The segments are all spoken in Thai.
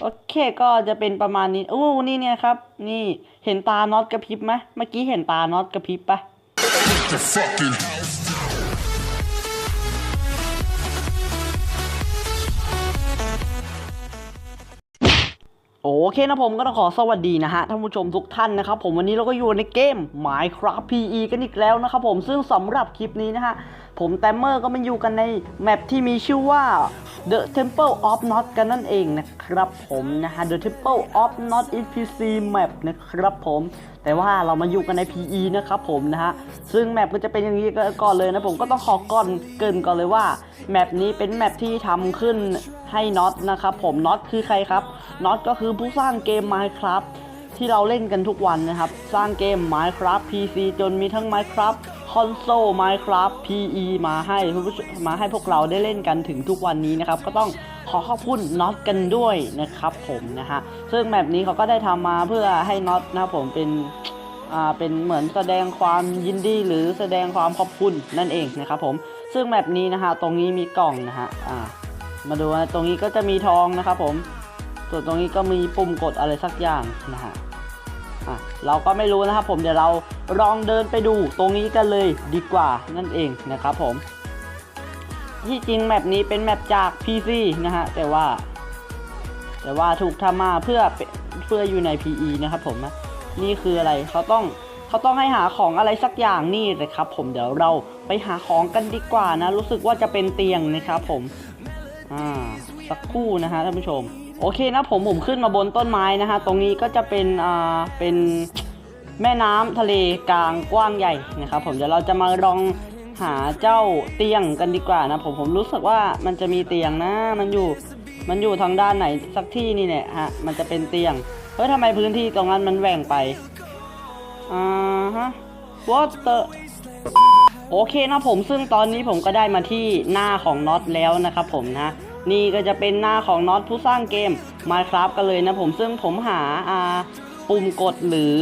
โอเคก็จะเป็นประมาณนี้อู้นี่เนี่ยครับ นี่เห็นตาน็อตกระพริบไหมเมื่อกี้เห็นตาน็อตกระพริบปะ อเคนะผมก็ต้องขอสวัสดีนะฮะท่านผู้ชมทุกท่านนะครับผมวันนี้เราก็อยู่ในเกม Minecraft PE กันอีกแล้วนะครับผมซึ่งสำหรับคลิปนี้นะฮะผมแตมเมอร์ก็มาอยู่กันในแมปที่มีชื่อว่า The Temple of Not กันนั่นเองนะครับผมนะฮะ The Temple of Not in PC Map นะครับผมแต่ว่าเรามาอยู่กันใน PE นะครับผมนะฮะซึ่งแมปก็จะเป็นอย่างนี้ก่อนเลยนะผมก็ต้องขอก่อนเกินก่อนเลยว่าแมปนี้เป็นแมปที่ทำขึ้นให้น็อตนะครับผมน็อตคือใครครับน็อตก็คือผู้สร้างเกม Minecraft ที่เราเล่นกันทุกวันนะครับ สร้างเกม Minecraft PC จนมีทั้ง Minecraft คอนโซล Minecraft PE มาให้ผู้มาให้พวกเราได้เล่นกันถึงทุกวันนี้นะครับ ก็ต้องขอขอบคุณน็อตกันด้วยนะครับผมนะฮะซึ่งแมปนี้เขาก็ได้ทำมาเพื่อให้น็อตนะครับผมเป็นอ่าเป็นเหมือนแสดงความยินดีหรือแสดงความขอบคุณนั่นเองนะครับผมซึ่งแมปนี้นะฮะตรงนี้มีกล่องนะฮะอ่า มาดูนะตรงนี้ก็จะมีทองนะครับผม ส่วนตรงนี้ก็มีปุ่มกดอะไรสักอย่างนะฮะอะเราก็ไม่รู้นะครับผมเดี๋ยวเราลองเดินไปดูตรงนี้กันเลยดีกว่านั่นเองนะครับผม ที่จริงแมปนี้เป็นแมปจาก PC นะฮะแต่ว่า แต่ว่าถูกทำมาเพื่อเพื่ออยู่ใน PE นะครับผมนะนี่คืออะไรเขาต้องเขาต้องให้หาของอะไรสักอย่างนี่เลยครับ ผมเดี๋ยวเราไปหาของกันดีกว่านะ รู้สึกว่าจะเป็นเตียงนะครับผม อ่าสักคู่นะฮะท่านผู้ชม โอเคนะผมผมขึ้นมาบนต้นไม้นะฮะตรงนี้ก็จะเป็นอ่าเป็นแม่น้ำทะเลกลางกว้างใหญ่นะครับผมเดี๋ยวเราจะมาลองหาเจ้าเตียงกันดีกว่านะผมผมรู้สึกว่ามันจะมีเตียงนะ มันอยู่มันอยู่ทางด้านไหนสักที่นี่เนี่ยฮะมันจะเป็นเตียงเฮ้ยทำไมพื้นที่ตรงนั้นมันแหว่งไปอ่าฮะ what the โอเคนะผมซึ่งตอนนี้ผมก็ได้มาที่หน้าของน็อตแล้วนะครับผมนะนี่ก็จะเป็นหน้าของน็อตผู้สร้างเกม Minecraft กันเลยนะผมซึ่งผมหาอ่าปุ่มกดหรือ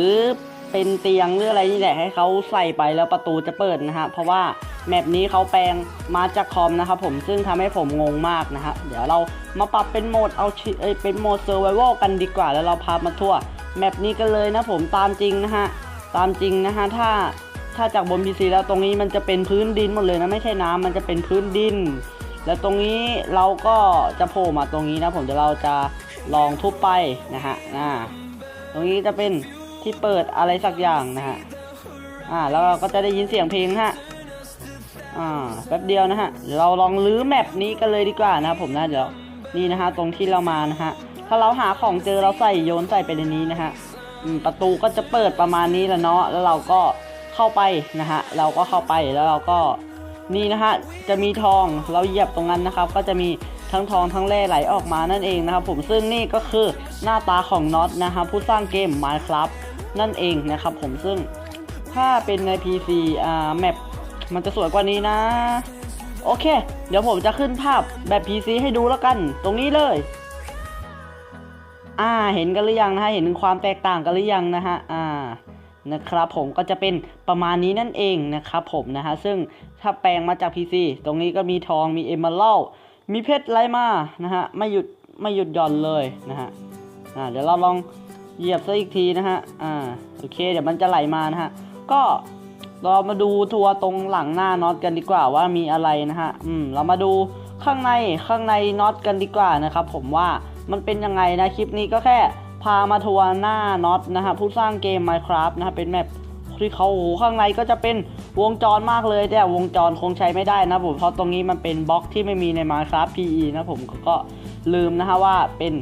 เป็นเตียงหรืออะไรนี่แหละให้เขาใส่ไปแล้วประตูจะเปิดนะฮะเพราะว่าแมปนี้เขาแปลงมาจากคอมนะครับผมซึ่งทำให้ผมงงมากนะฮะเดี๋ยวเรามาปรับเป็นโหมดเอาเอ้เป็นโหมด Survival กันดีกว่าแล้วเราพามาทั่วแมปนี้กันเลยนะผมตามจริงนะฮะตามจริงนะฮะถ้า ถ้าจากบน PC แล้วตรงนี้มันจะเป็นพื้นดินหมดเลยนะไม่ใช่น้ำมันจะเป็นพื้นดิน แล้วตรงนี้เราก็จะโผล่มาตรงนี้นะผมเดี๋ยวเราจะลองทุบไปนะฮะอ่าตรงนี้จะเป็นที่เปิดอะไรสักอย่างนะฮะอ่าแล้วเราก็จะได้ยินเสียงเพลงฮะอ่าแป๊บเดียวนะฮะเดี๋ยวเราลองลื้อแมปนี้กันเลยดีกว่านะครับผมนะเดี๋ยวนี่นะฮะตรงที่เรามานะฮะถ้าเราหาของเจอเราใส่โยนใส่ไปในนี้นะฮะประตูก็จะเปิดประมาณนี้แหละเนาะแล้วเราก็ เข้าไปนะฮะเราก็เข้าไปแล้วเราก็นี่นะฮะจะมีทองเราเหยียบตรงนั้นนะครับ ก็จะมีทั้งทองทั้งแร่ไหลออกมานั่นเองนะครับ ผมซึ่งนี่ก็คือหน้าตาของน็อตนะฮะผู้สร้างเกม Minecraft นั่นเองนะครับ ผมซึ่งถ้าเป็นใน PC อ่าแมปมันจะสวยกว่านี้นะ โอเค เดี๋ยวผมจะขึ้นภาพแบบ PC ให้ดูแล้วกัน ตรงนี้เลย อ่าเห็นกันหรือยังนะฮะเห็นความแตกต่างกันหรือยังนะฮะอ่า นะครับผมก็จะเป็นประมาณนี้นั่นเองนะครับผมนะฮะซึ่งถ้าแปลงมาจาก PC ตรงนี้ก็มีทองมีเอม r ร d มีเพชรไลมานะฮะไม่หยุดไม่หยุดหย่อนเลยนะฮะอ่าเดี๋ยวเราลองเหยียบซะอีกทีนะฮะอ่าโอเคเดี๋ยวมันจะไหลมานะฮะก็เรามาดูทัวร์ตรงหลังหน้าน็อตกันดีกว่าว่ามีอะไรนะฮะอืมเรามาดูข้างในข้างในน็อตกันดีกว่านะครับผมว่ามันเป็นยังไงนะคลิปนี้ก็แค่ามาทัวร์หน้าน็อตนะฮะผู้สร้างเกม Minecraft นะฮะเป็นแมปที่เขาโหข้างในก็จะเป็นวงจรมากเลย แต่วงจรคงใช้ไม่ได้นะผมเพราะตรงนี้มันเป็นบล็อกที่ไม่มีใน Minecraft PE นะผมก็ลืมนะฮะว่าเป็น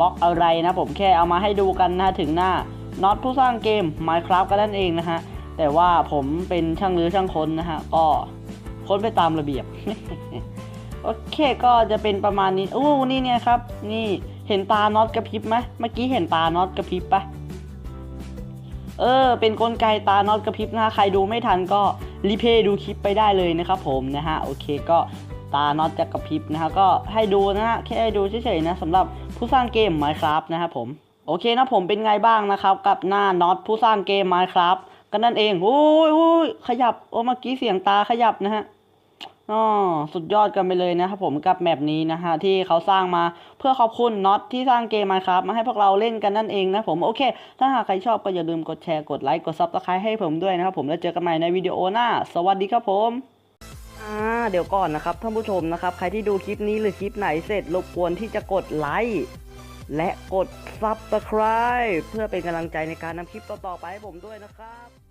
บล็อกอะไรนะผมแค่เอามาให้ดูกันนะถึงหน้าน็อตผู้สร้างเกม Minecraft ก็นั่นเองนะฮะแต่ว่าผมเป็นช่างรื้อช่างค้นนะฮะก็ค้นไปตามระเบียบโอเคก็จะเป็นประมาณนี้อู้นี่เนี่ยครับ นี่ เห็นตาน็อตกระพริบไหมเมื่อกี้เห็นตาน็อตกระพริบปะเออ เป็นกลไกตาน็อตกระพริบนะฮะใครดูไม่ทันก็รีเพย์ดูคลิปไปได้เลยนะครับผมนะฮะโอเคก็ตาน็อตจะกระพริบนะฮะก็ให้ดูนะฮะแค่ให้ดูเฉยๆนะสำหรับผู้สร้างเกม Minecraft นะครับผมโอเคนะผมเป็นไงบ้างนะครับ กับหน้าน็อตผู้สร้างเกม Minecraft ก็นั่นเองโอ้ยโอ้ยขยับโอ้เมื่อกี้เสียงตาขยับนะฮะ อ๋อสุดยอดกันไปเลยนะครับผมกับแมปนี้นะฮะที่เขาสร้างมาเพื่อขอบคุณน็อตที่สร้างเกมมาครับมาให้พวกเราเล่นกันนั่นเองนะผมโอเค ถ้าหากใครชอบก็อย่าลืมกดแชร์กดไลค์กดซับสไครต์ให้ผมด้วยนะครับผมแล้วเจอกันใหม่ในวิดีโอหน้า สวัสดีครับผมอ่าเดี๋ยวก่อนนะครับท่านผู้ชมนะครับใครที่ดูคลิปนี้หรือคลิปไหนเสร็จรบกวนที่จะกดไลค์และกด Subscribe เพื่อเป็นกำลังใจในการนำคลิปต่อๆไปให้ผมด้วยนะครับ